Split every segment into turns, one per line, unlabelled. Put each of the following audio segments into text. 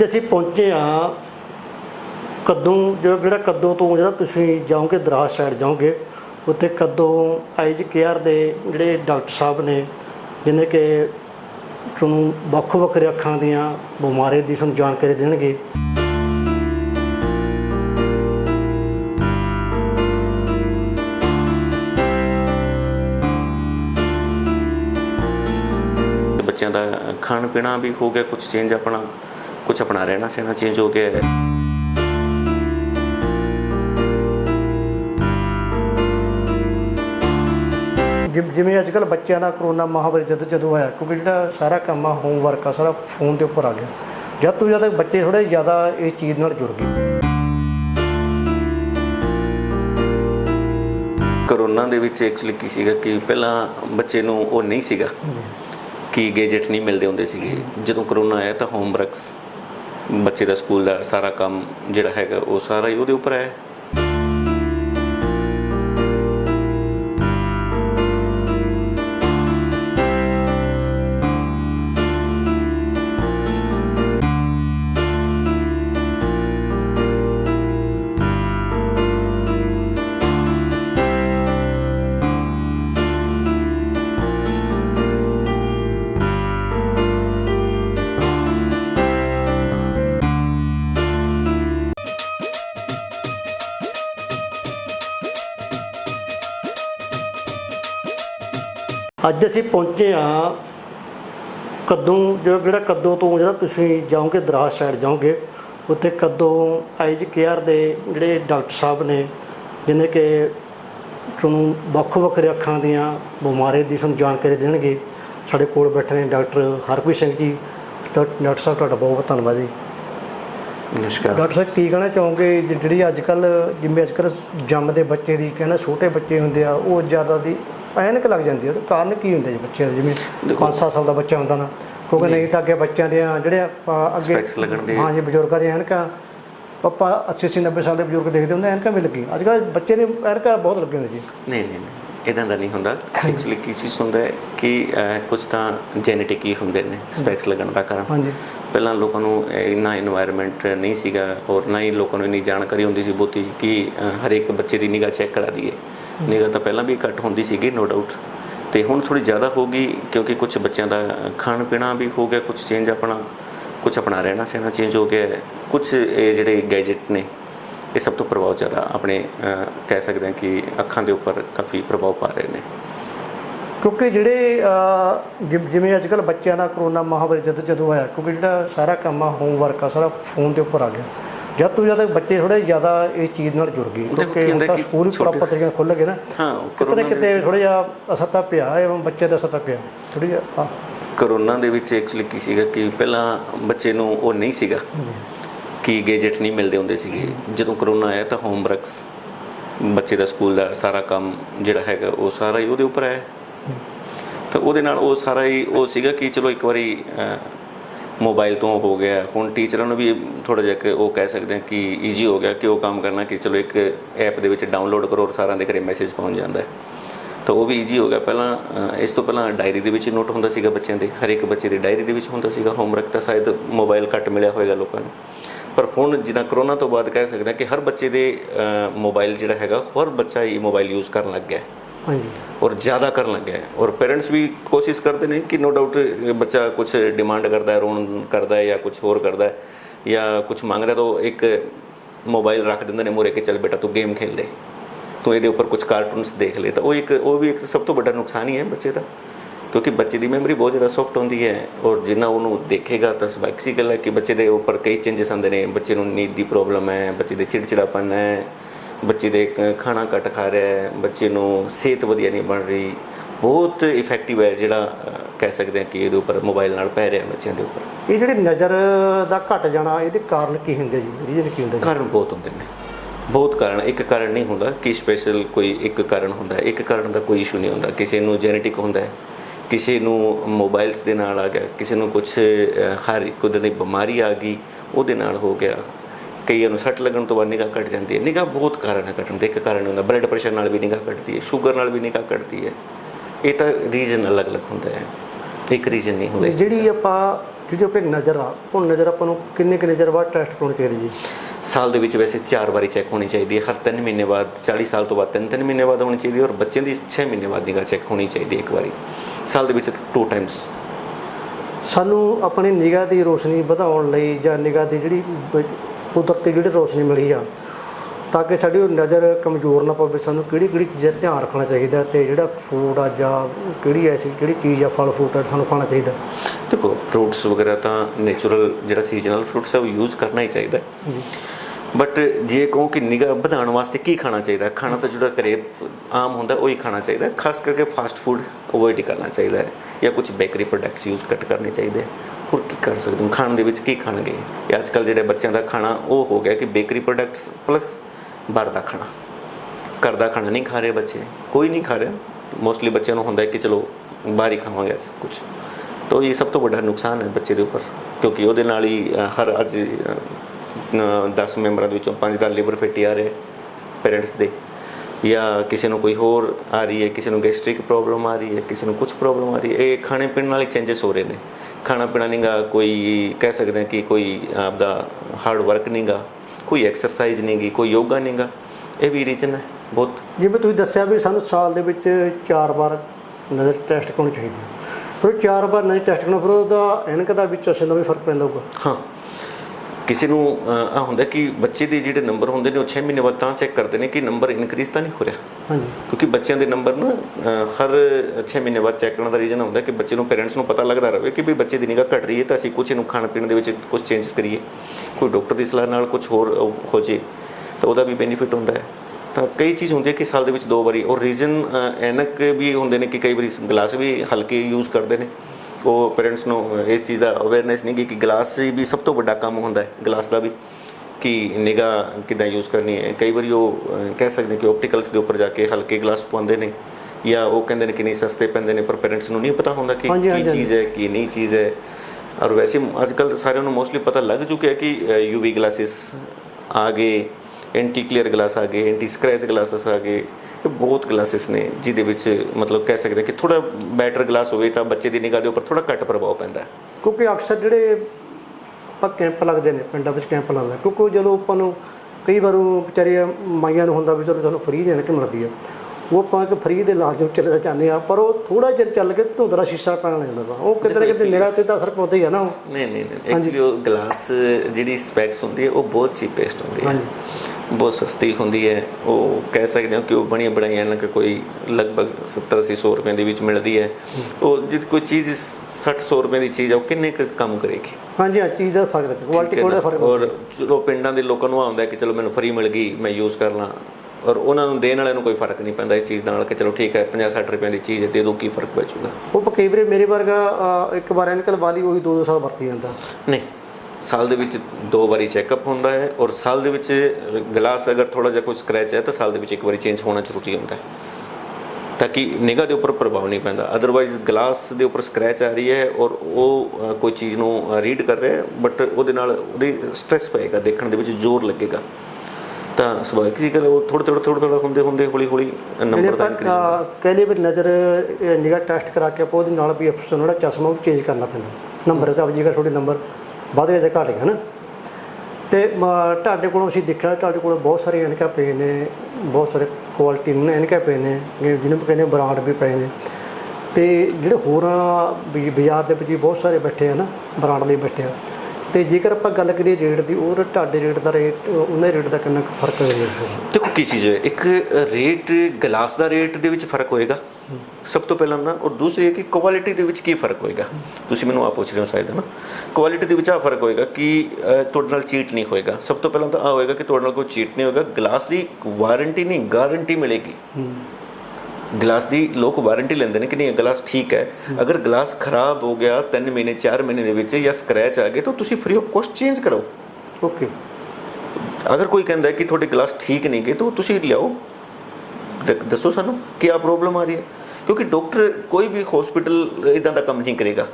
ਅੱਜ ਅਸੀਂ ਪਹੁੰਚੇ ਆ ਕੱਦੋਂ ਜੋ ਜਿਹੜਾ ਕੱਦੋਂ ਤੋਂ ਜਿਹੜਾ ਤੁਸੀਂ ਜਾਓਗੇ ਦਰਾਜ ਸਾਈਡ ਜਾਓਗੇ, ਉੱਥੇ ਕੱਦੋਂ ਆਈਜ ਕੇਅਰ ਦੇ ਜਿਹੜੇ ਡਾਕਟਰ ਸਾਹਿਬ ਨੇ ਜਿਹਨੇ ਕਿ ਤੁਹਾਨੂੰ ਵੱਖ ਵੱਖ ਅੱਖਾਂ ਦੀਆਂ ਬਿਮਾਰੀਆਂ ਦੀ ਤੁਹਾਨੂੰ ਜਾਣਕਾਰੀ ਦੇਣਗੇ।
ਬੱਚਿਆਂ ਦਾ ਖਾਣ ਪੀਣਾ ਵੀ ਹੋ ਗਿਆ ਕੁਝ ਚੇਂਜ ਆਪਣਾ। ਕੁਝ ਆਪਣਾ ਰਹਿਣਾ ਸਹਿਣਾ ਚੇਂਜ ਹੋ ਗਿਆ ਹੈ।
ਜਿ- ਜਿਵੇਂ ਅੱਜ ਕੱਲ ਬੱਚਿਆਂ ਦਾ ਕਰੋਨਾ ਮਹਾਮਾਰੀ ਜਦੋਂ ਜਦੋਂ ਹੋਇਆ ਕਿਉਂਕਿ ਜਿਹੜਾ ਸਾਰਾ ਕੰਮ ਆ ਹੋਮਵਰਕ ਆ ਸਾਰਾ ਫੋਨ ਦੇ ਉੱਪਰ ਆ ਗਿਆ। ਜਦ ਤੋਂ ਜਦ ਬੱਚੇ ਥੋੜੇ ਜ਼ਿਆਦਾ ਇਸ ਚੀਜ਼ ਨਾਲ ਜੁੜ ਗਏ।
ਕਰੋਨਾ ਦੇ ਵਿੱਚ ਐਕਚੁਅਲੀ ਕੀ ਸੀਗਾ ਕਿ ਪਹਿਲਾਂ ਬੱਚੇ ਨੂੰ ਉਹ ਨਹੀਂ ਸੀਗਾ ਕਿ ਗੈਜਟ ਨਹੀਂ ਮਿਲਦੇ ਹੁੰਦੇ ਸੀਗੇ। ਜਦੋਂ ਕਰੋਨਾ ਆਇਆ ਤਾਂ ਹੋਮਵਰਕਸ ਬੱਚੇ ਦਾ ਸਕੂਲ ਦਾ ਸਾਰਾ ਕੰਮ ਜਿਹੜਾ ਹੈਗਾ ਉਹ ਸਾਰਾ ਹੀ ਉਹਦੇ ਉੱਪਰ ਹੈ।
ਅੱਜ ਅਸੀਂ ਪਹੁੰਚੇ ਆ ਕੱਦੋਂ ਜਿਹੜਾ ਕੱਦੋਂ ਤੋਂ ਜਿਹੜਾ ਤੁਸੀਂ ਜਾਓਗੇ ਦਰਾਜ ਸਾਈਡ ਜਾਓਗੇ ਉੱਥੇ ਕੱਦੋਂ ਆਈਜ ਕੇਅਰ ਦੇ ਜਿਹੜੇ ਡਾਕਟਰ ਸਾਹਿਬ ਨੇ ਜਿਹਨੇ ਕਿ ਤੁਹਾਨੂੰ ਵੱਖ ਵੱਖਰੇ ਅੱਖਾਂ ਦੀਆਂ ਬਿਮਾਰੀਆਂ ਦੀ ਤੁਹਾਨੂੰ ਜਾਣਕਾਰੀ ਦੇਣਗੇ ਸਾਡੇ ਕੋਲ ਬੈਠੇ ਨੇ ਡਾਕਟਰ ਹਰਪ੍ਰੀਤ ਸਿੰਘ ਜੀ ਡਾਕਟਰ ਸਾਹਿਬ ਤੁਹਾਡਾ ਬਹੁਤ ਧੰਨਵਾਦ ਜੀ।
ਨਮਸਕਾਰ।
ਡਾਕਟਰ ਸਾਹਿਬ ਕੀ ਕਹਿਣਾ ਚਾਹੋਗੇ? ਜਿਹੜੀ ਅੱਜ ਕੱਲ ਜਿਵੇਂ ਅੱਜ ਕੱਲ ਜੰਮਦੇ ਬੱਚੇ ਦੀ ਕਹਿੰਦਾ ਛੋਟੇ ਬੱਚੇ ਹੁੰਦੇ ਆ ਉਹ ਜ਼ਿਆਦਾ ਦੀ ਐਨਕ ਲੱਗ ਜਾਂਦੀ ਹੈ ਉਹਦਾ ਕਾਰਨ ਕੀ ਹੁੰਦਾ ਜੀ ਬੱਚੇ ਜਿਵੇਂ 5-7 ਸਾਲ ਦਾ ਬੱਚਾ ਹੁੰਦਾ ਨਾ ਕਿਉਂਕਿ ਨਹੀਂ ਤਾਂ ਅੱਗੇ ਬੱਚਿਆਂ ਦੇ ਜਿਹੜੇ ਅੱਗੇ ਹਾਂ ਜੀ ਬਜ਼ੁਰਗਾਂ ਦੇ ਐਨਕਾਂ ਪਪਾ 80 90 ਸਾਲ ਦੇ ਬਜ਼ੁਰਗ ਦੇਖਦੇ ਹੁੰਦੇ ਐਨਕਾਂ ਵੀ ਲੱਗੀ ਅੱਜ ਕੱਲ ਬੱਚੇ ਨੇ ਐਨਕਾਂ ਬਹੁਤ ਲੱਗੇ ਹੁੰਦੇ ਜੀ।
ਨਹੀਂ ਨਹੀਂ ਇਦਾਂ ਦਾ ਨਹੀਂ ਹੁੰਦਾ। ਐਕਚੁਅਲੀ ਕੀ ਚੀਜ਼ ਹੁੰਦਾ ਹੈ ਕਿ ਕੁਝ ਤਾਂ ਜੈਨੇਟਿਕ ਹੀ ਹੁੰਦੇ ਨੇ ਸਪੈਕਸ ਲੱਗਣ ਦਾ ਕਾਰਨ।
ਹਾਂਜੀ।
ਪਹਿਲਾਂ ਲੋਕਾਂ ਨੂੰ ਇੰਨਾ এনवायरमेंट ਨਹੀਂ ਸੀਗਾ ਔਰ ਨਾ ਹੀ ਲੋਕਾਂ ਨੂੰ ਇੰਨੀ ਜਾਣਕਾਰੀ ਹੁੰਦੀ ਸੀ ਬਹੁਤੀ ਕਿ ਹਰ ਇੱਕ ਬੱਚੇ ਦੀ ਨਿਗਾਹ ਚੈੱਕ ਕਰਾ ਦਈਏ। ਨਿਗਾਹ ਤਾਂ ਪਹਿਲਾਂ ਵੀ ਘੱਟ ਹੁੰਦੀ ਸੀਗੀ ਨੋ ਡਾਊਟ ਤੇ ਹੁਣ ਥੋੜੀ ਜ਼ਿਆਦਾ ਹੋ ਗਈ, ਕਿਉਂਕਿ ਕੁਝ ਬੱਚਿਆਂ ਦਾ ਖਾਣ ਪੀਣਾ ਵੀ ਹੋ ਗਿਆ ਕੁਝ ਚੇਂਜ ਆਪਣਾ ਕੁਝ ਆਪਣਾ ਰਹਿਣਾ ਸਹਿਣਾ ਚੇਂਜ ਹੋ ਗਿਆ ਕੁਝ ਇਹ ਜਿਹੜੇ ਗੈਜਟ ਨੇ, ਇਹ ਸਭ ਤੋਂ ਪ੍ਰਭਾਵ ਜ਼ਿਆਦਾ ਆਪਣੇ ਕਹਿ ਸਕਦੇ ਹਾਂ ਕਿ ਅੱਖਾਂ ਦੇ ਉੱਪਰ ਕਾਫੀ ਪ੍ਰਭਾਵ ਪਾ ਰਹੇ ਨੇ।
ਕਿਉਂਕਿ ਜਿਹੜੇ ਜਿਵੇਂ ਅੱਜ ਕੱਲ ਬੱਚਿਆਂ ਦਾ ਕਰੋਨਾ ਮਹਾਮਾਰੀ ਜਦੋਂ ਜਦੋਂ ਆਇਆ, ਕਿਉਂਕਿ ਜਿਹੜਾ ਸਾਰਾ ਕੰਮ ਆ ਹੋਮਵਰਕ ਆ, ਸਾਰਾ ਫੋਨ ਦੇ ਉੱਪਰ ਆ ਗਿਆ। ਜਦ ਤੋਂ ਜਦ ਬੱਚੇ ਥੋੜੇ ਜ਼ਿਆਦਾ ਇਸ ਚੀਜ਼ ਨਾਲ ਜੁੜ ਗਏ ਕਿਉਂਕਿ ਹੁਣ ਤਾਂ ਸਕੂਲ ਵੀ ਪ੍ਰੋਪਰ ਤਰੀਕੇ ਨਾਲ ਖੁੱਲ ਗਏ ਨਾ।
ਹਾਂ
ਕਿਤੇ ਕਿਤੇ ਥੋੜਾ ਜਿਹਾ ਅਸਤਾ ਪਿਆ ਐਵੇਂ ਬੱਚੇ ਦਾ ਅਸਤਾ ਪਿਆ ਥੋੜੀ ਜਿਹਾ
ਕਰੋਨਾ ਦੇ ਵਿੱਚ ਐਕਚੁਅਲੀ ਕੀ ਸੀਗਾ ਕਿ ਪਹਿਲਾਂ ਬੱਚੇ ਨੂੰ ਉਹ ਨਹੀਂ ਸੀਗਾ ਕਿ ਗੈਜਟ ਨਹੀਂ ਮਿਲਦੇ ਹੁੰਦੇ ਸੀਗੇ। ਜਦੋਂ ਕਰੋਨਾ ਆਇਆ ਤਾਂ ਹੋਮਵਰਕਸ ਬੱਚੇ ਦਾ ਸਕੂਲ ਦਾ ਸਾਰਾ ਕੰਮ ਜਿਹੜਾ ਹੈਗਾ ਉਹ ਸਾਰਾ ਹੀ ਉਹਦੇ ਉੱਪਰ ਹੈ ਤਾਂ ਉਹਦੇ ਨਾਲ ਉਹ ਸਾਰਾ ਹੀ ਉਹ ਸੀਗਾ ਕਿ ਚਲੋ ਇੱਕ ਵਾਰੀ ਮੋਬਾਈਲ ਤੋਂ ਹੋ ਗਿਆ। ਹੁਣ ਟੀਚਰਾਂ ਨੂੰ ਵੀ ਥੋੜਾ ਜਿਹਾ ਕਿ ਉਹ ਕਹਿ ਸਕਦੇ ਹਾਂ ਕਿ ਈਜ਼ੀ ਹੋ ਗਿਆ ਕਿ ਉਹ ਕੰਮ ਕਰਨਾ ਕਿ ਚਲੋ ਇੱਕ ਐਪ ਦੇ ਵਿੱਚ ਡਾਊਨਲੋਡ ਕਰੋ ਔਰ ਸਾਰਿਆਂ ਦੇ ਘਰੇ ਮੈਸੇਜ ਪਹੁੰਚ ਜਾਂਦਾ ਹੈ। ਤਾਂ ਉਹ ਵੀ ਈਜ਼ੀ ਹੋ ਗਿਆ। ਪਹਿਲਾਂ ਇਸ ਤੋਂ ਪਹਿਲਾਂ ਡਾਇਰੀ ਦੇ ਵਿੱਚ ਨੋਟ ਹੁੰਦਾ ਸੀਗਾ ਬੱਚਿਆਂ ਦੇ। ਹਰ ਇੱਕ ਬੱਚੇ ਦੀ ਡਾਇਰੀ ਦੇ ਵਿੱਚ ਹੁੰਦਾ ਸੀਗਾ। ਹੋਮਵਰਕ ਤਾਂ ਸ਼ਾਇਦ ਮੋਬਾਈਲ ਘੱਟ ਮਿਲਿਆ ਹੋਵੇਗਾ ਲੋਕਾਂ ਨੂੰ। ਪਰ ਹੁਣ ਜਿੱਦਾਂ ਕਰੋਨਾ ਤੋਂ ਬਾਅਦ ਕਹਿ ਸਕਦੇ ਹਾਂ ਕਿ ਹਰ ਬੱਚੇ ਦੇ ਮੋਬਾਈਲ ਜਿਹੜਾ ਹੈਗਾ, ਹਰ ਬੱਚਾ ਹੀ ਮੋਬਾਈਲ ਯੂਜ਼ ਕਰਨ ਲੱਗ ਗਿਆ
ਹਾਂਜੀ।
ਔਰ ਜ਼ਿਆਦਾ ਕਰਨ ਲੱਗ ਗਿਆ ਹੈ। ਔਰ ਪੇਰੈਂਟਸ ਵੀ ਕੋਸ਼ਿਸ਼ ਕਰਦੇ ਨੇ ਕਿ ਨੋ ਡਾਊਟ ਬੱਚਾ ਕੁਝ ਡਿਮਾਂਡ ਕਰਦਾ ਹੈ, ਰੋਣ ਕਰਦਾ ਹੈ ਜਾਂ ਕੁਝ ਹੋਰ ਕਰਦਾ ਹੈ ਜਾਂ ਕੁਝ ਮੰਗਦਾ ਤਾਂ ਉਹ ਇੱਕ ਮੋਬਾਈਲ ਰੱਖ ਦਿੰਦੇ ਨੇ ਮੂਹਰੇ ਕਿ ਚੱਲ ਬੇਟਾ ਤੂੰ ਗੇਮ ਖੇਲ ਲੈ। ਤੂੰ ਇਹਦੇ ਉੱਪਰ ਕੁਝ ਕਾਰਟੂਨਸ ਦੇਖ ਲੈ। ਤਾਂ ਉਹ ਇੱਕ, ਉਹ ਵੀ ਇੱਕ ਸਭ ਤੋਂ ਵੱਡਾ ਨੁਕਸਾਨ ਹੀ ਹੈ ਬੱਚੇ ਦਾ। ਕਿਉਂਕਿ ਬੱਚੇ ਦੀ ਮੈਮਰੀ ਬਹੁਤ ਜ਼ਿਆਦਾ ਸੌਫਟ ਹੁੰਦੀ ਹੈ ਔਰ ਜਿੰਨਾ ਉਹਨੂੰ ਦੇਖੇਗਾ ਤਾਂ ਸਵਾਇਕ ਗੱਲ ਹੈ ਕਿ ਬੱਚੇ ਦੇ ਉੱਪਰ ਕਈ ਚੇਂਜਸ ਆਉਂਦੇ ਨੇ। ਬੱਚੇ ਨੂੰ ਨੀਂਦ ਦੀ ਪ੍ਰੋਬਲਮ ਹੈ, ਬੱਚੇ ਦੇ ਚਿੜਚਿੜਾਪਨ ਹੈ ਬੱਚੇ ਦੇ ਖਾਣਾ ਘੱਟ ਖਾ ਰਿਹਾ ਹੈ ਬੱਚੇ ਨੂੰ ਸਿਹਤ ਵਧੀਆ ਨਹੀਂ ਬਣ ਰਹੀ। ਬਹੁਤ ਇਫੈਕਟਿਵ ਹੈ ਜਿਹੜਾ ਕਹਿ ਸਕਦੇ ਹਾਂ ਕਿ ਇਹਦੇ ਉੱਪਰ ਮੋਬਾਈਲ ਨਾਲ ਪੈ ਰਿਹਾ ਬੱਚਿਆਂ ਦੇ ਉੱਪਰ।
ਇਹ ਜਿਹੜੇ ਨਜ਼ਰ ਦਾ ਘਟ ਜਾਣਾ ਇਹਦੇ ਕਾਰਨ ਕੀ ਹੁੰਦੇ ਜੀ? ਰੀਜ਼ਨ ਕੀ ਹੁੰਦਾ
ਕਾਰਨ ਬਹੁਤ ਹੁੰਦੇ ਨੇ। ਬਹੁਤ ਕਾਰਨ ਇੱਕ ਕਾਰਨ ਨਹੀਂ ਹੁੰਦਾ ਕਿ ਸਪੈਸ਼ਲ ਕੋਈ ਇੱਕ ਕਾਰਨ ਹੁੰਦਾ ਇੱਕ ਕਾਰਨ ਦਾ ਕੋਈ ਇਸ਼ੂ ਨਹੀਂ ਹੁੰਦਾ। ਕਿਸੇ ਨੂੰ ਜੈਨੇਟਿਕ ਹੁੰਦਾ ਹੈ ਕਿਸੇ ਨੂੰ ਮੋਬਾਈਲਸ ਦੇ ਨਾਲ ਆ ਗਿਆ ਕਿਸੇ ਨੂੰ ਕੁਝ ਹਰ ਦੀ ਬਿਮਾਰੀ ਆ ਗਈ ਉਹਦੇ ਨਾਲ ਹੋ ਗਿਆ। ਕਈਆਂ ਨੂੰ ਸੱਟ ਲੱਗਣ ਤੋਂ ਬਾਅਦ ਨਿਗਾਹ ਘਟ ਜਾਂਦੀ ਹੈ। ਨਿਗਾਹ ਬਹੁਤ ਕਾਰਨ ਹੈ ਘਟਣ ਦੇ। ਇੱਕ ਕਾਰਨ ਹੁੰਦਾ ਬਲੱਡ ਪ੍ਰੈਸ਼ਰ ਨਾਲ ਵੀ ਨਿਗਾਹ ਘਟਦੀ ਹੈ ਸ਼ੂਗਰ ਨਾਲ ਵੀ ਨਿਗਾਹ ਘਟਦੀ ਹੈ। ਇਹ ਤਾਂ ਰੀਜ਼ਨ ਅਲੱਗ-ਅਲੱਗ ਹੁੰਦਾ ਹੈ। ਇੱਕ ਰੀਜਨ ਨਹੀਂ ਹੁੰਦਾ
ਜਿਹੜੀ ਆਪਾਂ ਜਿਹੜੀ ਆਪਣੀ ਨਜ਼ਰ ਆ ਉਹ ਨਜ਼ਰ ਆਪਾਂ ਨੂੰ ਕਿੰਨੇ ਕਿੰਨੇ ਚਿਰ ਬਾਅਦ ਟੈਸਟ ਕਰਾਉਣੀ ਚਾਹੀਦੀ ਜੀ?
ਸਾਲ ਦੇ ਵਿੱਚ ਵੈਸੇ 4 ਵਾਰੀ ਚੈੱਕ ਹੋਣੀ ਚਾਹੀਦੀ ਹੈ। ਹਰ 3 ਮਹੀਨੇ ਬਾਅਦ 40 ਸਾਲ ਤੋਂ ਬਾਅਦ 3-3 ਮਹੀਨੇ ਬਾਅਦ ਹੋਣੀ ਚਾਹੀਦੀ ਹੈ ਔਰ ਬੱਚੇ ਦੀ 6 ਮਹੀਨੇ ਬਾਅਦ ਨਿਗਾਹ ਚੈੱਕ ਹੋਣੀ ਚਾਹੀਦੀ ਹੈ ਇੱਕ ਵਾਰੀ। ਸਾਲ ਦੇ ਵਿੱਚ 2 ਟਾਈਮਸ
ਸਾਨੂੰ ਆਪਣੀ ਨਿਗਾਹ ਦੀ ਰੋਸ਼ਨੀ ਵਧਾਉਣ ਲਈ ਜਾਂ ਨਿਗਾਹ ਦੀ ਜਿਹੜੀ ਕੁਦਰਤੀ ਜਿਹੜੀ ਰੋਸ਼ਨੀ ਮਿਲੀ ਆ ਤਾਂ ਕਿ ਸਾਡੀ ਉਹ ਨਜ਼ਰ ਕਮਜ਼ੋਰ ਨਾ ਪਵੇ ਸਾਨੂੰ ਕਿਹੜੀ ਕਿਹੜੀ ਚੀਜ਼ਾਂ ਧਿਆਨ ਰੱਖਣਾ ਚਾਹੀਦਾ ਤੇ ਜਿਹੜਾ ਫੂਡ ਆ ਜਾਂ ਕਿਹੜੀ ਐਸੀ ਜਿਹੜੀ ਚੀਜ਼ ਆ ਫਲ ਫਰੂਟ ਆ ਸਾਨੂੰ ਖਾਣਾ ਚਾਹੀਦਾ
ਦੇਖੋ ਫਰੂਟਸ ਵਗੈਰਾ ਤਾਂ ਨੇਚਰਲ ਜਿਹੜਾ ਸੀਜ਼ਨਲ ਫਰੂਟਸ ਹੈ ਉਹ ਯੂਜ਼ ਕਰਨਾ ਹੀ ਚਾਹੀਦਾ ਬਟ ਜੇ ਕਹੋ ਕਿ ਨਿਗਾਹ ਵਧਾਉਣ ਵਾਸਤੇ ਕੀ ਖਾਣਾ ਚਾਹੀਦਾ? ਖਾਣਾ ਤਾਂ ਜਿਹੜਾ ਘਰੇ ਆਮ ਹੁੰਦਾ ਉਹ ਹੀ ਖਾਣਾ ਚਾਹੀਦਾ। ਖਾਸ ਕਰਕੇ ਫਾਸਟ ਫੂਡ ਅਵੋਇਡ ਕਰਨਾ ਚਾਹੀਦਾ ਹੈ ਜਾਂ ਕੁਝ ਬੇਕਰੀ ਪ੍ਰੋਡਕਟਸ ਯੂਜ਼ ਘੱਟ ਕਰਨੇ ਚਾਹੀਦੇ ਕਰ ਸਕਦੇ ਹੋ? ਖਾਣ ਦੇ ਵਿੱਚ ਕੀ ਖਾਣਗੇ? ਇਹ ਅੱਜ ਕੱਲ ਜਿਹੜੇ ਬੱਚਿਆਂ ਦਾ ਖਾਣਾ, ਉਹ ਹੋ ਗਿਆ ਕਿ ਬੇਕਰੀ ਪ੍ਰੋਡਕਟਸ ਪਲੱਸ ਬਾਹਰ ਦਾ ਖਾਣਾ। ਘਰ ਦਾ ਖਾਣਾ ਨਹੀਂ ਖਾ ਰਹੇ ਬੱਚੇ। ਕੋਈ ਨਹੀਂ ਖਾ ਰਿਹਾ। ਮੋਸਟਲੀ ਬੱਚਿਆਂ ਨੂੰ ਹੁੰਦਾ ਹੈ ਕਿ ਚਲੋ ਬਾਹਰ ਹੀ ਖਾਵਾਂਗੇ ਅਸੀਂ ਕੁਝ ਤੋ ਇਹ ਸਭ ਤੋਂ ਵੱਡਾ ਨੁਕਸਾਨ ਹੈ ਬੱਚੇ ਦੇ ਉੱਪਰ। ਕਿਉਂਕਿ ਉਹਦੇ ਨਾਲ ਹੀ ਹਰ ਅੱਜ 10 ਮੈਂਬਰਾਂ ਦੇ ਵਿੱਚੋਂ 5 ਦਾ ਲਿਵਰ ਫੈਟੀ ਆ ਰਹੇ ਪੇਰੈਂਟਸ ਦੇ। ਜਾਂ ਕਿਸੇ ਨੂੰ ਕੋਈ ਹੋਰ ਆ ਰਹੀ ਹੈ ਕਿਸੇ ਨੂੰ ਗੈਸਟ੍ਰਿਕ ਪ੍ਰੋਬਲਮ ਆ ਰਹੀ ਹੈ ਕਿਸੇ ਨੂੰ ਕੁਝ ਪ੍ਰੋਬਲਮ ਆ ਰਹੀ ਹੈ ਇਹ ਖਾਣੇ ਪੀਣ ਨਾਲ ਚੇਂਜਸ ਹੋ ਰਹੇ ਨੇ। ਖਾਣਾ ਪੀਣਾ ਨਹੀਂਗਾ ਕੋਈ ਕਹਿ ਸਕਦੇ ਕਿ ਕੋਈ ਆਪਦਾ ਹਾਰਡ ਵਰਕ ਨਹੀਂਗਾ ਕੋਈ ਐਕਸਰਸਾਈਜ਼ ਨਹੀਂਗੀ ਕੋਈ ਯੋਗਾ ਨਹੀਂਗਾ ਇਹ ਵੀ ਰੀਜ਼ਨ ਹੈ ਬਹੁਤ।
ਜਿਵੇਂ ਤੁਸੀਂ ਦੱਸਿਆ ਵੀ ਸਾਨੂੰ ਸਾਲ ਦੇ ਵਿੱਚ ਚਾਰ ਵਾਰ ਨਜ਼ਰ ਟੈਸਟ ਕਰਾਉਣੀ ਚਾਹੀਦੀ ਹੈ। ਫਿਰ ਚਾਰ ਵਾਰ ਨਜ਼ਰ ਟੈਸਟ ਕਰਾਉਣਾ ਫਿਰ ਉਹਦਾ ਐਨਕ ਦਾ ਵਿੱਚ ਅਸਲ ਦਾ ਵੀ ਫ਼ਰਕ ਪੈਂਦਾ ਹੋਊਗਾ।
ਹਾਂ। ਕਿਸੇ ਨੂੰ ਆ ਹੁੰਦਾ ਕਿ ਬੱਚੇ ਦੇ ਜਿਹੜੇ ਨੰਬਰ ਹੁੰਦੇ ਨੇ ਉਹ 6 ਮਹੀਨੇ ਬਾਅਦ ਤਾਂ ਚੈੱਕ ਕਰਦੇ ਨੇ ਕਿ ਨੰਬਰ ਇਨਕਰੀਜ਼ ਤਾਂ ਨਹੀਂ ਹੋ ਰਿਹਾ।
ਹਾਂਜੀ।
ਕਿਉਂਕਿ ਬੱਚਿਆਂ ਦੇ ਨੰਬਰ ਨਾ ਹਰ 6 ਮਹੀਨੇ ਬਾਅਦ ਚੈੱਕ ਕਰਨ ਦਾ ਰੀਜ਼ਨ ਹੁੰਦਾ ਕਿ ਬੱਚੇ ਨੂੰ ਪੇਰੈਂਟਸ ਨੂੰ ਪਤਾ ਲੱਗਦਾ ਰਹੇ ਕਿ ਵੀ ਬੱਚੇ ਦੀ ਨਿਗਾਹ ਘਟ ਰਹੀ ਹੈ ਤਾਂ ਅਸੀਂ ਕੁਝ ਇਹਨੂੰ ਖਾਣ ਪੀਣ ਦੇ ਵਿੱਚ ਕੁਝ ਚੇਂਜਸ ਕਰੀਏ। ਕੋਈ ਡਾਕਟਰ ਦੀ ਸਲਾਹ ਨਾਲ ਕੁਝ ਹੋਰ ਹੋ ਜੇ ਤਾਂ ਉਹਦਾ ਵੀ ਬੈਨੀਫਿਟ ਹੁੰਦਾ ਹੈ। ਤਾਂ ਕਈ ਚੀਜ਼ ਹੁੰਦੀ ਹੈ ਕਿ ਸਾਲ ਦੇ ਵਿੱਚ ਦੋ ਵਾਰੀ। ਔਰ ਰੀਜ਼ਨ ਐਨਕ ਵੀ ਹੁੰਦੇ ਨੇ ਕਿ ਕਈ ਵਾਰੀ ਗਲਾਸ ਵੀ ਹਲਕੇ ਯੂਜ਼ ਕਰਦੇ ਨੇ। ਉਹ ਪੇਰੈਂਟਸ ਨੂੰ ਇਸ ਚੀਜ਼ ਦਾ ਅਵੇਅਰਨੈਸ ਨਹੀਂ ਕਿ ਗਲਾਸ ਵੀ ਸਭ ਤੋਂ ਵੱਡਾ ਕੰਮ ਹੁੰਦਾ ਹੈ ਗਲਾਸ ਦਾ ਵੀ ਕਿ ਨਿਗਾਹ ਕਿੱਦਾਂ ਯੂਜ਼ ਕਰਨੀ ਹੈ। ਕਈ ਵਾਰੀ ਉਹ ਕਹਿ ਸਕਦੇ ਕਿ ਆਪਟੀਕਲਸ ਦੇ ਉੱਪਰ ਜਾ ਕੇ ਹਲਕੇ ਗਲਾਸ ਪਾਉਂਦੇ ਨੇ ਜਾਂ ਉਹ ਕਹਿੰਦੇ ਨੇ ਕਿ ਨਹੀਂ ਸਸਤੇ ਪੈਂਦੇ ਨੇ ਪਰ ਪੇਰੈਂਟਸ ਨੂੰ ਨਹੀਂ ਪਤਾ ਹੁੰਦਾ ਕਿ ਕੀ ਚੀਜ਼ ਹੈ ਕੀ ਨਹੀਂ ਚੀਜ਼ ਹੈ। ਔਰ ਵੈਸੇ ਅੱਜ ਕੱਲ ਸਾਰਿਆਂ ਨੂੰ ਮੋਸਟਲੀ ਪਤਾ ਲੱਗ ਚੁੱਕਿਆ ਕਿ ਯੂਵੀ ਗਲਾਸਿਸ ਆ ਗਏ ਐਂਟੀ ਕਲੀਅਰ ਗਲਾਸ ਆ ਗਏ ਐਂਟੀ ਸਕ੍ਰੈਚ ਗਲਾਸਸ ਆ ਗਏ। ਬਹੁਤ ਗਲਾਸਿਸ ਨੇ ਜਿਹਦੇ ਵਿੱਚ ਮਤਲਬ ਕਹਿ ਸਕਦੇ ਕਿ ਥੋੜਾ ਬੈਟਰ ਗਲਾਸ ਹੋਵੇ ਤਾਂ ਬੱਚੇ ਦੀ ਨਿਗਾਹ ਦੇ ਉੱਪਰ ਥੋੜਾ ਘੱਟ ਪ੍ਰਭਾਵ ਪੈਂਦਾ
ਕਿਉਂਕਿ ਅਕਸਰ ਜਿਹੜੇ ਆਪਾਂ ਕੈਂਪ ਲੱਗਦੇ ਨੇ ਪਿੰਡਾਂ ਵਿੱਚ ਕੈਂਪ ਲੱਗਦਾ ਕਿਉਂਕਿ ਜਦੋਂ ਆਪਾਂ ਨੂੰ ਕਈ ਵਾਰ ਉਹ ਵਿਚਾਰੇ ਮਾਈਆਂ ਨੂੰ ਹੁੰਦਾ ਵੀ ਚਲੋ ਸਾਨੂੰ ਫ੍ਰੀ ਦੇ ਕਿ ਮਿਲਦੀ ਆ ਉਹ ਆਪਾਂ ਕਿ ਫ੍ਰੀ ਦੇ ਲਾਜ਼ਮ ਚੱਲਣਾ ਚਾਹੁੰਦੇ ਆ ਪਰ ਉਹ ਥੋੜਾ ਚਿਰ ਚੱਲ ਕੇ ਧੁੰਦਰਾ ਸ਼ੀਸ਼ਾ ਪੈਣ ਲੱਗ ਜਾਂਦਾ। ਉਹ ਕਿਤੇ ਨਾ ਕਿਤੇ ਨਿਗਾਹ ਤੇ ਤਾਂ ਅਸਰ ਪਾਉਂਦਾ ਹੀ ਆ ਨਾ ਉਹ।
ਨਹੀਂ ਨਹੀਂ ਨਹੀਂ ਐਕਚੁਅਲੀ ਉਹ ਗਲਾਸ ਜਿਹੜੀ ਸਪੈਕਸ ਹੁੰਦੀ ਹੈ ਉਹ ਬਹੁਤ ਚੀਪੈਸਟ ਹੁੰਦੀ ਹੈ।
ਹਾਂਜੀ।
ਬਹੁਤ ਸਸਤੀ ਹੁੰਦੀ ਹੈ। ਉਹ ਕਹਿ ਸਕਦੇ ਹਾਂ ਕਿ ਉਹ ਬਣੀਆਂ ਬਣਾਈਆਂ ਨਾ ਕਿ ਕੋਈ ਲਗਭਗ 70 ਅੱਸੀ ਸੌ ਰੁਪਏ ਦੇ ਵਿੱਚ ਮਿਲਦੀ ਹੈ। ਉਹ ਜਿੱਦ ਕੋਈ ਚੀਜ਼ 60 100 ਰੁਪਏ ਦੀ ਚੀਜ਼ ਆ ਉਹ ਕਿੰਨੇ ਕੁ ਕੰਮ ਕਰੇਗੀ?
ਹਾਂਜੀ ਹਾਂ ਚੀਜ਼ ਦਾ ਫ਼ਰਕ ਹੈ ਕੁਆਲਿਟੀ ਕੋਲ ਦਾ ਫ਼ਰਕ
ਔਰ ਚਲੋ ਪਿੰਡਾਂ ਦੇ ਲੋਕਾਂ ਨੂੰ ਆਉਂਦਾ ਕਿ ਚਲੋ ਮੈਨੂੰ ਫ੍ਰੀ ਮਿਲ ਗਈ ਮੈਂ ਯੂਜ਼ ਕਰ ਲਾਂ। ਔਰ ਉਹਨਾਂ ਨੂੰ ਦੇਣ ਵਾਲਿਆਂ ਨੂੰ ਕੋਈ ਫ਼ਰਕ ਨਹੀਂ ਪੈਂਦਾ ਇਸ ਚੀਜ਼ ਨਾਲ ਕਿ ਚਲੋ ਠੀਕ ਹੈ 50 60 ਰੁਪਏ ਦੀ ਚੀਜ਼ ਹੈ ਦੇ ਦੋ ਕੀ ਫ਼ਰਕ ਪੈ ਜਾਊਗਾ?
ਉਹ ਕਈ ਵਾਰੀ ਮੇਰੇ ਵਰਗਾ ਇੱਕ ਵਾਰ ਐਨਕਲ ਵਾਲੀ ਉਹੀ 2-2 ਸਾਲ ਵਰਤੀ ਜਾਂਦਾ।
ਨਹੀਂ ਸਾਲ ਦੇ ਵਿੱਚ ਦੋ ਵਾਰੀ ਚੈੱਕਅਪ ਹੁੰਦਾ ਹੈ ਔਰ ਸਾਲ ਦੇ ਵਿੱਚ ਗਲਾਸ ਅਗਰ ਥੋੜਾ ਜਿਹਾ ਕੋਈ ਸਕ੍ਰੈਚ ਹੈ ਤਾਂ ਸਾਲ ਦੇ ਵਿੱਚ ਇੱਕ ਵਾਰੀ ਚੇਂਜ ਹੋਣਾ ਜ਼ਰੂਰੀ ਹੁੰਦਾ ਹੈ। ਤਾਂ ਕਿ ਨਿਗਾਹ ਦੇ ਉੱਪਰ ਪ੍ਰਭਾਵ ਨਹੀਂ ਪੈਂਦਾ। ਅਦਰਵਾਈਜ਼ ਗਲਾਸ ਦੇ ਉੱਪਰ ਸਕ੍ਰੈਚ ਆ ਰਹੀ ਹੈ ਔਰ ਉਹ ਕੋਈ ਚੀਜ਼ ਨੂੰ ਰੀਡ ਕਰ ਰਿਹਾ ਬਟ ਉਹਦੇ ਨਾਲ ਉਹਦੇ ਸਟ੍ਰੈਸ ਪਏਗਾ ਦੇਖਣ ਦੇ ਵਿੱਚ ਜ਼ੋਰ ਲੱਗੇਗਾ। ਤਾਂ ਸੁਭਾਵਿਕ ਜੀ ਗੱਲ ਉਹ ਥੋੜਾ ਥੋੜਾ ਥੋੜਾ ਥੋੜਾ ਹੁੰਦੇ ਹੁੰਦੇ ਹੌਲੀ ਹੌਲੀ ਨੰਬਰ ਦਾ
ਕਹਿ ਲਈਏ ਵੀ ਨਜ਼ਰ ਨਿਗਾਹ ਟੈਸਟ ਕਰਾ ਕੇ ਆਪਾਂ ਉਹਦੇ ਨਾਲ ਵੀ ਅਫਸਰ ਨੂੰ ਜਿਹੜਾ ਚਸ਼ਮਾ ਚੇਂਜ ਕਰਨਾ ਪੈਂਦਾ। ਨੰਬਰ ਹਿਸਾਬ ਜੇਕਰ ਤੁਹਾਡੇ ਨੰਬਰ ਵਧ ਗਿਆ ਜਾਂ ਘਟ ਗਿਆ ਨਾ ਤੇ, ਮ- ਤੁਹਾਡੇ ਕੋਲੋਂ ਅਸੀਂ ਦੇਖਿਆ ਤੁਹਾਡੇ ਕੋਲ ਬਹੁਤ ਸਾਰੇ ਐਨਕਾ ਪਏ ਨੇ, ਬਹੁਤ ਸਾਰੇ ਕੁਆਲਿਟੀ ਨੇ ਐਨਕਾ ਪਏ ਨੇ ਜਿਹਨੂੰ ਕਹਿੰਦੇ ਬ੍ਰਾਂਡ ਵੀ ਪਏ ਨੇ। ਤੇ ਜਿਹੜੇ ਹੋਰਾਂ ਵੀ ਬਾਜ਼ਾਰ ਦੇ ਵਿੱਚ ਵੀ ਬਹੁਤ ਸਾਰੇ ਬੈਠੇ ਆ ਨਾ ਬ੍ਰਾਂਡ ਦੇ ਬੈਠੇ ਆ। ਤੇ ਜੇਕਰ ਆਪਾਂ ਗੱਲ ਕਰੀਏ ਰੇਟ ਦੀ, ਉਹ ਤੁਹਾਡੇ ਰੇਟ ਦਾ ਰੇਟ ਉਹਨਾਂ ਦੇ ਰੇਟ ਦਾ ਕਿੰਨਾ ਕੁ ਫ਼ਰਕ ਹੈ
ਦੇਖੋ, ਕੀ ਚੀਜ਼ ਹੈ? ਇੱਕ ਰੇਟ ਗਲਾਸ ਦਾ ਰੇਟ ਦੇ ਵਿੱਚ ਫ਼ਰਕ ਹੋਏਗਾ। ਸਭ ਤੋਂ ਪਹਿਲਾਂ ਨਾ ਔਰ ਦੂਸਰੀ ਹੈ ਕਿ ਕੁਆਲਿਟੀ ਦੇ ਵਿੱਚ ਕੀ ਫ਼ਰਕ ਹੋਏਗਾ? ਤੁਸੀਂ ਮੈਨੂੰ ਆ ਪੁੱਛ ਰਹੇ ਹੋ ਸ਼ਾਇਦ ਨਾ? ਕੁਆਲਿਟੀ ਦੇ ਵਿੱਚ ਆ ਫ਼ਰਕ ਹੋਏਗਾ ਕਿ ਤੁਹਾਡੇ ਨਾਲ ਚੀਟ ਨਹੀਂ ਹੋਏਗਾ। ਸਭ ਤੋਂ ਪਹਿਲਾਂ ਤਾਂ ਆ ਹੋਏਗਾ ਕਿ ਤੁਹਾਡੇ ਨਾਲ ਕੋਈ ਚੀਟ ਨਹੀਂ ਹੋਏਗਾ। ਗਲਾਸ ਦੀ ਵਾਰੰਟੀ ਨਹੀਂ ਗਾਰੰਟੀ ਮਿਲੇਗੀ। ਗਲਾਸ ਦੀ ਲੋਕ ਵਾਰੰਟੀ ਲੈਂਦੇ ਨੇ ਕਿ ਨਹੀਂ ਇਹ ਗਲਾਸ ਠੀਕ ਹੈ। ਅਗਰ ਗਲਾਸ ਖਰਾਬ ਹੋ ਗਿਆ 3 ਮਹੀਨੇ 4 ਮਹੀਨੇ ਦੇ ਵਿੱਚ ਜਾਂ ਸਕ੍ਰੈਚ ਆ ਗਏ ਤਾਂ ਤੁਸੀਂ ਫ੍ਰੀ ਆਫ ਕੋਸਟ ਚੇਂਜ ਕਰੋ।
ਓਕੇ
ਅਗਰ ਕੋਈ ਕਹਿੰਦਾ ਹੈ ਕਿ ਤੁਹਾਡੇ ਗਲਾਸ ਠੀਕ ਨਹੀਂ ਗਏ ਤਾਂ ਤੁਸੀਂ ਲਿਆਓ। ਦੱਸੋ ਸਾਨੂੰ ਕੀ ਆ ਪ੍ਰੋਬਲਮ ਆ ਰਹੀ ਹੈ? ਕਿਉਂਕਿ ਡਾਕਟਰ ਕੋਈ ਵੀ ਹਸਪੀਟਲ ਇਦਾਂ ਦਾ ਕੰਮ ਨਹੀਂ ਕਰੇਗਾ।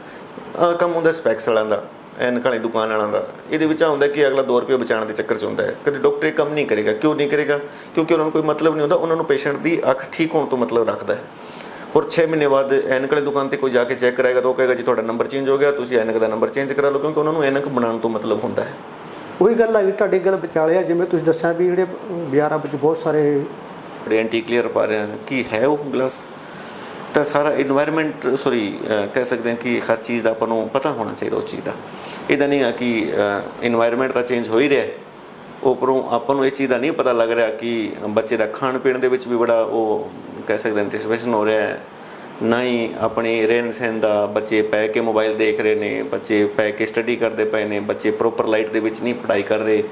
ਕੰਮ ਹੁੰਦਾ ਸਪੈਕਸ ਵਾਲਿਆਂ ਦਾ ਐਨਕਾਂ ਵਾਲੀ ਦੁਕਾਨ ਵਾਲਿਆਂ ਦਾ। ਇਹਦੇ ਵਿੱਚ ਆ ਹੁੰਦਾ ਕਿ ਅਗਲਾ 2 ਰੁਪਏ ਬਚਾਉਣ ਦੇ ਚੱਕਰ 'ਚ ਹੁੰਦਾ ਹੈ। ਕਦੇ ਡਾਕਟਰ ਇਹ ਕੰਮ ਨਹੀਂ ਕਰੇਗਾ ਕਿਉਂ ਨਹੀਂ ਕਰੇਗਾ? ਕਿਉਂਕਿ ਉਹਨਾਂ ਨੂੰ ਕੋਈ ਮਤਲਬ ਨਹੀਂ ਹੁੰਦਾ ਉਹਨਾਂ ਨੂੰ ਪੇਸ਼ੈਂਟ ਦੀ ਅੱਖ ਠੀਕ ਹੋਣ ਤੋਂ ਮਤਲਬ ਰੱਖਦਾ ਹੈ। ਔਰ 6 ਮਹੀਨੇ ਬਾਅਦ ਐਨਕ ਵਾਲੀ ਦੁਕਾਨ ਤੇ ਕੋਈ ਜਾ ਕੇ ਚੈੱਕ ਕਰਾਏਗਾ ਤਾਂ ਉਹ ਕਹੇਗਾ ਜੀ ਤੁਹਾਡਾ ਨੰਬਰ ਚੇਂਜ ਹੋ ਗਿਆ ਤੁਸੀਂ ਐਨਕ ਦਾ ਨੰਬਰ ਚੇਂਜ ਕਰਾ ਲਓ ਕਿਉਂਕਿ ਉਹਨਾਂ ਨੂੰ ਐਨਕ ਬਣਾਉਣ ਤੋਂ ਮਤਲਬ ਹੁੰਦਾ ਹੈ।
ਉਹੀ ਗੱਲ ਆ ਵੀ ਤੁਹਾਡੀ ਗੱਲ ਵਿਚਾਲਿਆ ਜਿਵੇਂ ਤੁਸੀਂ ਦੱਸਿਆ ਵੀ ਜਿਹੜੇ ਬਾਜ਼ਾਰਾਂ ਵਿੱਚ ਬਹੁਤ ਸਾਰੇ
ਐਂਟੀ ਕਲੀਅਰ ਪਾ ਰਹੇ ਹਨ ਕੀ ਹੈ ਉਹ ਗਲਾਸ ਤਾਂ ਸਾਰਾ এনवायरमेंट ਸੌਰੀ ਕਹਿ ਸਕਦੇ ਹਾਂ ਕਿ ਹਰ ਚੀਜ਼ ਦਾ ਆਪਾਂ ਨੂੰ ਪਤਾ ਹੋਣਾ ਚਾਹੀਦਾ ਉਸ ਚੀਜ਼ ਦਾ। ਇਹਦਾ ਨਹੀਂ ਆ ਕਿ এনवायरमेंट ਤਾਂ ਚੇਂਜ ਹੋ ਹੀ ਰਿਹਾ ਉਪਰੋਂ ਆਪਾਂ ਨੂੰ ਇਸ ਚੀਜ਼ ਦਾ ਨਹੀਂ ਪਤਾ ਲੱਗ ਰਿਹਾ ਕਿ ਬੱਚੇ ਦਾ ਖਾਣ ਪੀਣ ਦੇ ਵਿੱਚ ਵੀ ਬੜਾ ਉਹ ਕਹਿ ਸਕਦੇ ਹਾਂ ਐਂਟੀਸਪੇਸ਼ਨ ਹੋ ਰਿਹਾ ਹੈ। ਨਾ ਹੀ ਆਪਣੇ ਰਹਿਣ ਸਹਿਣ ਦਾ ਬੱਚੇ ਪੈ ਕੇ ਮੋਬਾਈਲ ਦੇਖ ਰਹੇ ਨੇ, ਬੱਚੇ ਪੈ ਕੇ ਸਟੱਡੀ ਕਰਦੇ ਪਏ ਨੇ, ਬੱਚੇ ਪ੍ਰੋਪਰ ਲਾਈਟ ਦੇ ਵਿੱਚ ਨਹੀਂ ਪੜ੍ਹਾਈ ਕਰ ਰਹੇ।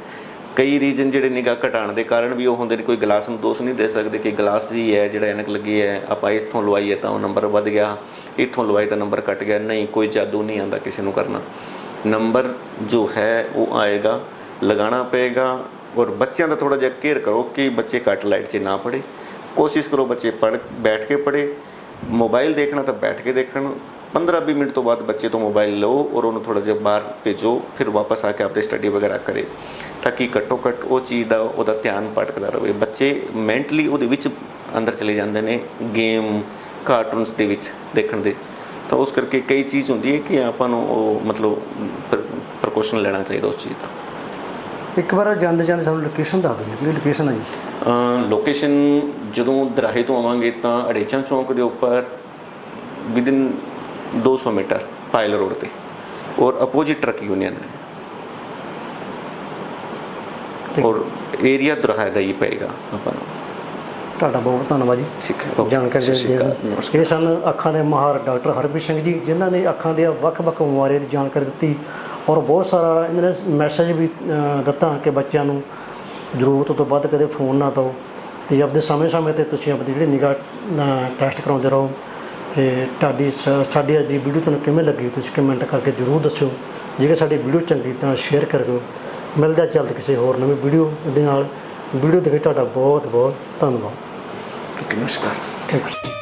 ਕਈ ਰੀਜਨ ਜਿਹੜੇ ਨਿਗਾਹ ਘਟਾਉਣ ਦੇ ਕਾਰਨ ਵੀ ਉਹ ਹੁੰਦੇ ਨੇ, ਕੋਈ ਗਲਾਸ ਨੂੰ ਦੋਸ਼ ਨਹੀਂ ਦੇ ਸਕਦੇ ਕਿ ਗਲਾਸ ਹੀ ਹੈ, ਜਿਹੜਾ ਐਨਕ ਲੱਗੀ ਹੈ, ਆਪਾਂ ਇੱਥੋਂ ਲਵਾਈਏ ਤਾਂ ਉਹ ਨੰਬਰ ਵੱਧ ਗਿਆ, ਇੱਥੋਂ ਲਵਾਈ ਤਾਂ ਨੰਬਰ ਘਟ ਗਿਆ, ਨਹੀਂ, ਕੋਈ ਜਾਦੂ ਨਹੀਂ ਆਂਦਾ ਕਿਸੇ ਨੂੰ ਕਰਨਾ। ਨੰਬਰ ਜੋ ਹੈ, ਉਹ ਆਏਗਾ, ਲਗਾਉਣਾ ਪਏਗਾ, ਔਰ ਬੱਚਿਆਂ ਦਾ ਥੋੜਾ ਜਿਹਾ ਕੇਅਰ ਕਰੋ ਕਿ ਬੱਚੇ ਘੱਟ ਲਾਈਟ 'ਚ ਨਾ ਪੜੇ ਕੋਸ਼ਿਸ਼ ਕਰੋ ਬੱਚੇ ਪੜ ਬੈਠ ਕੇ ਪੜੇ ਮੋਬਾਈਲ ਦੇਖਣਾ ਤਾਂ ਬੈਠ ਕੇ ਦੇਖਣ 15-20 ਮਿੰਟ ਤੋਂ ਬਾਅਦ ਬੱਚੇ ਤੋਂ ਮੋਬਾਈਲ ਲਓ ਔਰ ਉਹਨੂੰ ਥੋੜਾ ਜਿਹਾ ਬਾਹਰ ਭੇਜੋ ਫਿਰ ਵਾਪਸ ਆ ਕੇ ਆਪਣੀ ਸਟੱਡੀ ਵਗੈਰਾ ਕਰੇ ਤਾਂ ਕਿ ਘੱਟੋ ਘੱਟ ਉਹ ਚੀਜ਼ ਦਾ ਉਹਦਾ ਧਿਆਨ ਭਟਕਦਾ ਰਹੇ। ਬੱਚੇ ਮੈਂਟਲੀ ਉਹਦੇ ਵਿੱਚ ਅੰਦਰ ਚਲੇ ਜਾਂਦੇ ਨੇ ਗੇਮ ਕਾਰਟੂਨਸ ਦੇ ਵਿੱਚ ਦੇਖਣ ਦੇ। ਤਾਂ ਉਸ ਕਰਕੇ ਕਈ ਚੀਜ਼ ਹੁੰਦੀ ਹੈ ਕਿ ਆਪਾਂ ਨੂੰ ਉਹ ਮਤਲਬ ਪ੍ਰਕੋਸ਼ਨ ਲੈਣਾ ਚਾਹੀਦਾ ਉਸ ਚੀਜ਼ ਦਾ।
ਇੱਕ ਵਾਰ ਜਾਂਦੇ ਜਾਂਦੇ ਸਾਨੂੰ ਲੋਕੇਸ਼ਨ ਦੱਸ ਦਿਓ ਕਿਹੜੀ ਲੋਕੇਸ਼ਨ ਹੈ ਜੀ?
ਲੋਕੇਸ਼ਨ ਜਦੋਂ ਦਰਾਹੇ ਤੋਂ ਆਵਾਂਗੇ ਤਾਂ ਅੜੇਚਾਂ ਚੌਂਕ ਦੇ ਉੱਪਰ ਵਿਦਿਨ 200 ਮੀਟਰ ਪਾਇਲ ਰੋਡ ਤੇ ਔਰ ਅਪੋਜ਼ਿਟ ਟਰੱਕ ਯੂਨੀਅਨ ਹੈ। ਔਰ ਏਰੀਆ ਦਰਾਹੇ ਦਾ ਹੀ ਪਏਗਾ ਆਪਾਂ ਨੂੰ
ਤੁਹਾਡਾ ਬਹੁਤ ਧੰਨਵਾਦ ਜੀ
ਠੀਕ ਹੈ।
ਜਾਣਕਾਰੀ
ਸਤਿ ਸ਼੍ਰੀ
ਦੇਣ
ਅਕਾਲ।
ਇਹ ਸਨ ਅੱਖਾਂ ਦੇ ਮਾਹਰ ਡਾਕਟਰ ਹਰਪ੍ਰੀਤ ਸਿੰਘ ਜੀ ਜਿਨ੍ਹਾਂ ਨੇ ਅੱਖਾਂ ਦੀਆਂ ਵੱਖ-ਵੱਖ ਬਿਮਾਰੀਆਂ ਦੀ ਜਾਣਕਾਰੀ ਦਿੱਤੀ ਔਰ ਬਹੁਤ ਸਾਰਾ ਇਹਨਾਂ ਨੇ ਮੈਸੇਜ ਵੀ ਦਿੱਤਾ ਕਿ ਬੱਚਿਆਂ ਨੂੰ ਜ਼ਰੂਰਤ ਤੋਂ ਵੱਧ ਕਦੇ ਫੋਨ ਨਾ ਦਿਓ ਤੇ ਆਪਦੇ ਸਮੇਂ-ਸਮੇਂ ਤੇ ਤੁਸੀਂ ਆਪਣੀ ਜਿਹੜੀ ਨਿਗਾਹ ਟੈਸਟ ਕਰਾਉਂਦੇ ਰਹੋ ਤੇ ਤੁਹਾਡੀ ਸ- ਸਾਡੀ ਅੱਜ ਦੀ ਵੀਡੀਓ ਤੁਹਾਨੂੰ ਕਿਵੇਂ ਲੱਗੀ ਤੁਸੀਂ ਕਮੈਂਟ ਕਰਕੇ ਜ਼ਰੂਰ ਦੱਸਿਓ। ਜੇਕਰ ਸਾਡੀ ਵੀਡੀਓ ਚੰਗੀ ਤਾਂ ਸ਼ੇਅਰ ਕਰਿਓ। ਮਿਲਦਾ ਜਲਦ ਕਿਸੇ ਹੋਰ ਨਵੀਂ ਵੀਡੀਓ ਦੇ ਨਾਲ। ਵੀਡੀਓ ਦੇਖੇ ਤੁਹਾਡਾ ਬਹੁਤ ਬਹੁਤ ਧੰਨਵਾਦ
ਨਮਸਕਾਰ।
Thank you